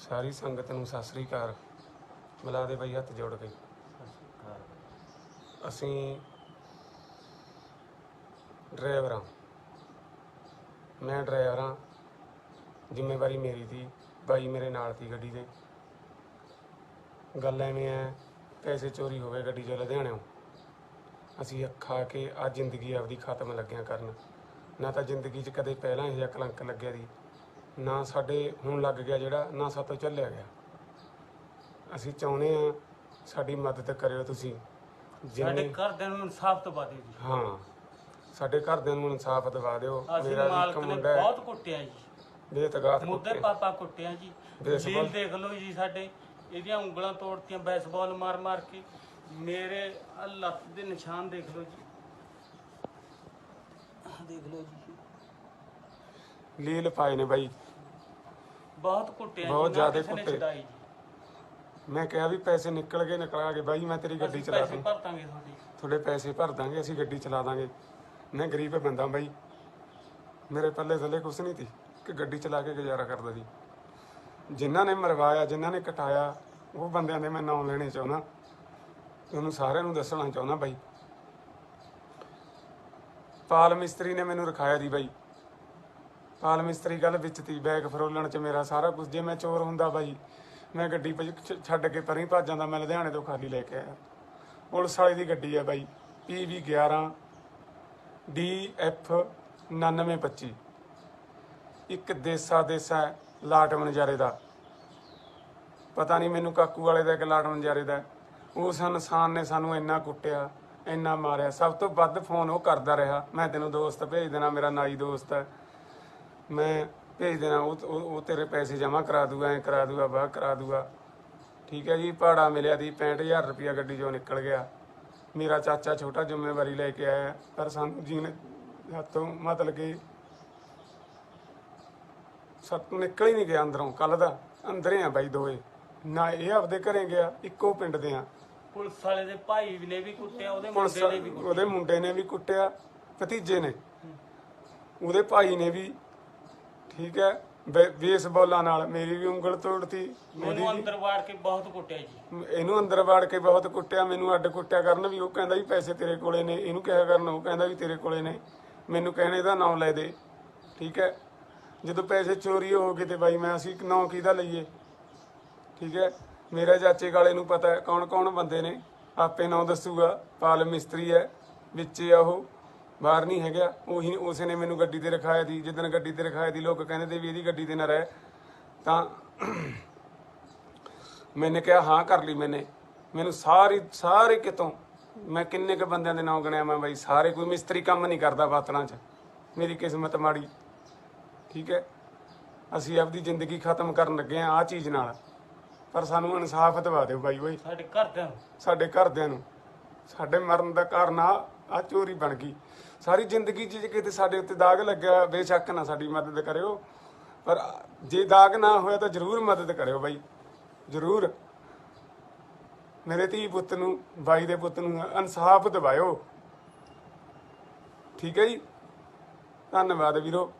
ਸਾਰੀ ਸੰਗਤ ਨੂੰ ਸਤਿ ਸ੍ਰੀ ਅਕਾਲ। ਮਿਲਾ ਦੇ ਬਈ ਹੱਥ ਜੋੜ ਕੇ। ਅਸੀਂ ਡਰਾਈਵਰ ਹਾਂ। ਮੈਂ ਡਰਾਈਵਰ ਹਾਂ। ਜ਼ਿੰਮੇਵਾਰੀ ਮੇਰੀ ਸੀ। ਬਾਈ ਮੇਰੇ ਨਾਲ ਸੀ ਗੱਡੀ ਦੇ। ਗੱਲ ਐਵੇਂ ਹੈ, ਪੈਸੇ ਚੋਰੀ ਹੋ ਗਏ ਗੱਡੀ ਚੋਂ ਲੁਧਿਆਣਿਓਂ ਅਸੀਂ ਖਾ ਕੇ ਆ ਜ਼ਿੰਦਗੀ ਆਪਦੀ ਖਤਮ ਲੱਗਿਆ ਕਰਨ। ਨਾ ਤਾਂ ਜ਼ਿੰਦਗੀ 'ਚ ਕਦੇ ਪਹਿਲਾਂ ਇਹ ਜਿਹਾ ਕਲੰਕ ਲੱਗਿਆ ਦੀ ਨਾ ਸਾਡੇ ਹੁਣ ਲੱਗ ਗਿਆ ਜਿਹੜਾ ਨਾ ਸਾਤੋਂ ਚੱਲਿਆ ਗਿਆ। ਅਸੀਂ ਚਾਹੁੰਦੇ ਆ ਸਾਡੀ ਮਦਦ ਕਰਿਓ ਤੁਸੀਂ। ਸਾਡੇ ਜਿੰਨੇ ਘਰਦਿਆਂ ਨੂੰ ਇਨਸਾਫ ਦਵਾ ਦਿਓ ਜੀ। ਹਾਂ ਸਾਡੇ ਘਰਦਿਆਂ ਨੂੰ ਇਨਸਾਫ ਦਿਵਾ ਦਿਓ। ਅਸੀਂ ਮੇਰਾ ਵੀ ਇੱਕ ਮਾਲਕ ਨੇ ਮੁੰਡਾ ਹੈ। ਬਹੁਤ ਕੁੱਟਿਆ ਜੀ। ਬੇਤਗਾਤ ਮੁੱਦੇ ਕੁੱਤੇ ਪਾਪਾ ਕੁੱਟਿਆ ਜੀ। ਬੇਸਬਾਲ। ਦੇਖ ਲਓ ਜੀ ਸਾਡੇ। ਇਹਦੀਆਂ ਉਂਗਲਾਂ ਤੋੜਤੀਆਂ ਬੈਸਬਾਲ ਮਾਰ ਮਾਰ ਕੇ। ਮੇਰੇ ਆਹ ਲੱਤ ਦੇ ਨਿਸ਼ਾਨ ਦੇਖ ਲਓ ਜੀ। ਆਹ ਦੇਖ ਲਓ ਜੀ। ਲੀਲ ਪਾਏ ਨੇ ਬਾਈ। ਬਹੁਤ ਕੁੱਟਿਆ ਜੀ, ਬਹੁਤ ਨਾ ਜ਼ਿਆਦੇ ਕਿਸੇ ਨੇ ਕੁੱਟੇ। ਛਡਾਈ ਜੀ। ਮੈਂ ਕਿਹਾ ਵੀ ਪੈਸੇ ਨਿਕਲ ਗਏ ਨਿਕਲ ਗਏ ਬਾਈ ਮੈਂ ਤੇਰੀ ਗੱਡੀ ਅਸੀਂ ਚਲਾ ਪੈਸੇ ਦੂੰ। ਭਰ ਦਾਂਗੇ ਤੁਹਾਡੀ। ਤੁਹਾਡੇ ਪੈਸੇ ਭਰ ਦਾਂਗੇ ਅਸੀਂ ਗੱਡੀ ਚਲਾ ਦਾਂਗੇ। ਮੈਂ ਗਰੀਬ ਬੰਦਾ ਬਾਈ। ਮੇਰੇ ਪੱਲੇ ਥੱਲੇ ਕੁਛ ਨਹੀਂ ਸੀ ਕਿ ਗੱਡੀ ਚਲਾ ਕੇ ਗੁਜ਼ਾਰਾ ਕਰਦਾ ਸੀ। ਜਿਨ੍ਹਾਂ ਨੇ ਮਰਵਾਇਆ ਜਿਨ੍ਹਾਂ ਨੇ ਕਟਾਇਆ ਉਹ ਬੰਦਿਆਂ ਦੇ ਮੈਂ ਨਾਮ ਲੈਣੇ ਚਾਹੁੰਦਾ। ਤੁਹਾਨੂੰ ਸਾਰਿਆਂ ਨੂੰ ਦੱਸਣਾ ਚਾਹੁੰਦਾ ਬਾਈ। ਪਾਲ ਮਿਸਤਰੀ ਨੇ ਮੈਨੂੰ ਰਖਾਇਆ ਦੀ ਬਾਈ। ਪਾਲ ਮਿਸਤਰੀ ਗੱਲ ਵਿੱਚ ਤੀ ਬੈਗ ਫਰੋਲਣ ਚ ਮੇਰਾ ਸਾਰਾ ਕੁਝ ਜੇ ਮੈਂ ਚੋਰ ਹੁੰਦਾ ਬਾਈ ਮੈਂ ਗੱਡੀ ਭਜ- ਛ- ਛੱਡ ਕੇ ਪਰਾਂ ਹੀ ਭੱਜ ਜਾਂਦਾ ਮੈਂ ਲੁਧਿਆਣੇ ਤੋਂ ਖਾਲੀ ਲੈ ਕੇ ਆਇਆ। ਪੁਲਿਸ ਵਾਲੇ ਦੀ ਗੱਡੀ ਆ ਬਾਈ PV 11 DF 9925 ਇੱਕ ਦੇਸਾ ਦੇਸਾ ਹੈ, ਲਾਟ ਮਨਜਾਰੇ ਦਾ। ਪਤਾ ਨਹੀਂ ਮੈਨੂੰ ਕਾਕੂ ਵਾਲੇ ਦਾ ਇੱਕ ਲਾਟ ਮਨਜਾਰੇ ਦਾ। ਉਸ ਇਨਸਾਨ ਨੇ ਸਾਨੂੰ ਇੰਨਾ ਕੁੱਟਿਆ ਇੰਨਾ ਮਾਰਿਆ। ਸਭ ਤੋਂ ਵੱਧ ਫੋਨ ਉਹ ਕਰਦਾ ਰਿਹਾ ਮੈਂ ਤੈਨੂੰ ਦੋਸਤ ਭੇਜ ਦੇਣਾ ਮੇਰਾ ਨਾਈ ਦੋਸਤ ਹੈ। ਮੈਂ ਭੇਜ ਦੇਣਾ ਉਹ ਉਹ ਉਹ ਤੇਰੇ ਪੈਸੇ ਜਮ੍ਹਾਂ ਕਰਾ ਦੂਗਾ ਐ ਕਰਾ ਦੂਗਾ ਵਾਹ ਕਰਾ ਦੂਗਾ। ਠੀਕ ਹੈ ਜੀ ਭਾੜਾ ਮਿਲਿਆ ਦੀ 65000 ਰੁਪਇਆ ਗੱਡੀ ਚੋਂ ਨਿਕਲ ਗਿਆ। ਮੇਰਾ ਚਾਚਾ ਛੋਟਾ ਜ਼ਿੰਮੇਵਾਰੀ ਲੈ ਕੇ ਆਇਆ ਪਰ ਸਾਨੂੰ ਜੀਣ ਹੱਥੋਂ ਮਤਲਬ ਕਿ ਸਤ ਨਿਕਲ ਹੀ ਨਹੀਂ ਗਿਆ ਅੰਦਰੋਂ ਕੱਲ ਦਾ। ਅੰਦਰੇ ਆ ਬਾਈ ਦੋਏ ਨਾ ਇਹ ਆਪਦੇ ਘਰੇ ਗਿਆ ਇੱਕੋ ਪਿੰਡ ਦੇ ਆ। ਪੁਲਿਸ ਵਾਲੇ ਦੇ ਭਾਈ ਨੇ ਵੀ ਕੁੱਟਿਆ ਉਹਦੇ ਪੁਲਿਸ ਮੁੰਡੇ ਨੇ ਵੀ ਕੁੱਟਿਆ ਉਹਦੇ ਮੁੰਡੇ ਨੇ ਵੀ ਕੁੱਟਿਆ ਭਤੀਜੇ ਨੇ। ਉਹਦੇ ਭਾਈ ਨੇ ਵੀ ਠੀਕ ਹੈ? ਬੇ- ਬੇਸਬਾਲਾਂ ਨਾਲ ਮੇਰੀ ਵੀ ਉਂਗਲ ਤੋੜਤੀ ਉਹਦੀ ਮੈਨੂੰ ਵੀ। ਅੰਦਰ ਵਾੜ ਕੇ ਬਹੁਤ ਕੁੱਟਿਆ ਜੀ। ਇਹਨੂੰ ਅੰਦਰ ਵਾੜ ਕੇ ਬਹੁਤ ਕੁੱਟਿਆ ਮੈਨੂੰ ਅੱਡ ਕੁੱਟਿਆ ਕਰਨ ਵੀ ਉਹ ਕਹਿੰਦਾ ਵੀ ਪੈਸੇ ਤੇਰੇ ਕੋਲੇ ਨੇ ਇਹਨੂੰ ਕਿਹਾ ਕਰਨ ਉਹ ਕਹਿੰਦਾ ਵੀ ਤੇਰੇ ਕੋਲੇ ਨੇ ਮੈਨੂੰ ਕਹਿਣੇ ਦਾ ਨਾਮ ਲੈ ਦੇ ਠੀਕ ਹੈ? ਜਦੋਂ ਪੈਸੇ ਚੋਰੀ ਹੋ ਗਏ ਤੇ ਬਾਈ ਮੈਂ ਅਸੀਂ ਨਾਂ ਕਿਹਦਾ ਲਈਏ? ਠੀਕ ਹੈ? ਮੇਰੇ ਚਾਚੇ ਕਾਲੇ ਨੂੰ ਪਤਾ ਹੈ ਕੌਣ ਕੌਣ ਬੰਦੇ ਨੇ ਆਪੇ ਨਾਂ ਦੱਸੂਗਾ ਪਾਲ ਮਿਸਤਰੀ ਹੈ ਵਿੱਚ ਆ ਉਹ। ਬਾਹਰ ਨਹੀਂ ਹੈਗਾ। ਉਹੀ ਉਸੇ ਨੇ ਮੈਨੂੰ ਗੱਡੀ ਤੇ ਰਖਾਇਆ ਦੀ ਜਿੱਦਣ ਗੱਡੀ ਤੇ ਰਖਾਇਆ ਦੀ ਲੋਕ ਕਹਿੰਦੇ ਤੇ ਵੀ ਇਹਦੀ ਗੱਡੀ ਤੇ ਨਾ ਰਹਿ। ਤਾਂ ਮੈਨੇ ਕਿਹਾ ਹਾਂ ਕਰ ਲਈ ਮੈਨੇ। ਮੈਨੂੰ ਸਾਰੀ ਸਾਰੇ ਕਿਤੋਂ ਮੈਂ ਕਿੰਨੇ ਕ ਬੰਦਿਆਂ ਦੇ ਨਾਮ ਗਣਿਆ ਮੈਂ ਬਾਈ ਸਾਰੇ ਕੋਈ ਮਿਸਤਰੀ ਕੰਮ ਨਹੀਂ ਕਰਦਾ ਬਾਤਲਾਂ 'ਚ। ਮੇਰੀ ਕਿਸਮਤ ਮਾੜੀ। ਠੀਕ ਹੈ? ਅਸੀਂ ਆਪਦੀ ਜ਼ਿੰਦਗੀ ਖਤਮ ਕਰਨ ਲੱਗੇ ਆ ਆ ਚੀਜ਼ ਨਾਲ। ਪਰ ਸਾਨੂੰ ਇਨਸਾਫ ਦਿਵਾ ਦਿਓ ਬਾਈ ਓਏ ਸਾਡੇ ਘਰਦਿਆਂ ਨੂੰ। ਸਾਡੇ ਘਰਦਿਆਂ ਨੂੰ। ਸਾਡੇ ਮਰਨ ਦਾ ਕਾਰਨ ਆ ਆ ਚੋਰੀ ਬਣ ਗਈ। ਸਾਰੀ ਜ਼ਿੰਦਗੀ 'ਚ ਜੇ ਕਿਤੇ ਸਾਡੇ ਉੱਤੇ ਦਾਗ ਲੱਗਿਆ, ਬੇਸ਼ੱਕ ਨਾ ਸਾਡੀ ਮਦਦ ਕਰਿਓ। ਪਰ ਜੇ ਦਾਗ ਨਾ ਹੋਇਆ ਤਾਂ ਜ਼ਰੂਰ ਮਦਦ ਕਰਿਓ ਬਾਈ। ਜ਼ਰੂਰ। ਮੇਰੇ ਧੀ ਪੁੱਤ ਨੂੰ, ਬਾਈ ਦੇ ਪੁੱਤ ਨੂੰ ਇਨਸਾਫ ਦਿਵਾਇਓ। ਠੀਕ ਹੈ ਜੀ? ਧੰਨਵਾਦ ਵੀਰੋ।